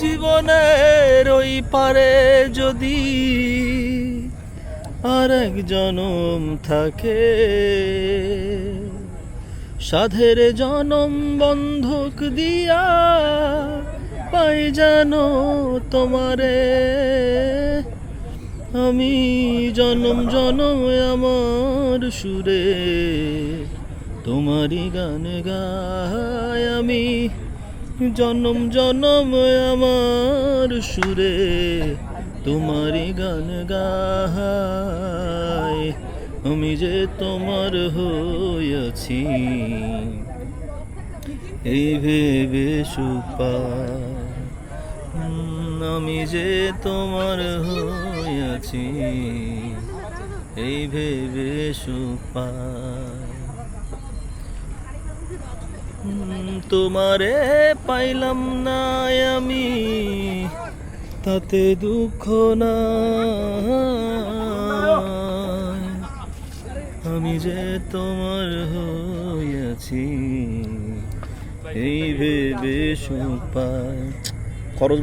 জীবনের ওই পারে যদি আর এক জনম থাকে, সাধের জনম বন্ধক দিয়া পাই জানো তোমারে। আমি জনম জনম আমার সুরে তোমারই গান গাই আমি। জনম জনম আমার সুরে, তোমারই গান গাই আমি যে তোমার হইয়াছি, এই ভেবে সুপা। আমি যে তোমার হইয়াছি, এই ভেবে সুপা। তোমারে পাইলাম না আমি, তাতে দুঃখ না আমি যে তোমার হইয়াছি, এই ভেবে সুপায় খরচ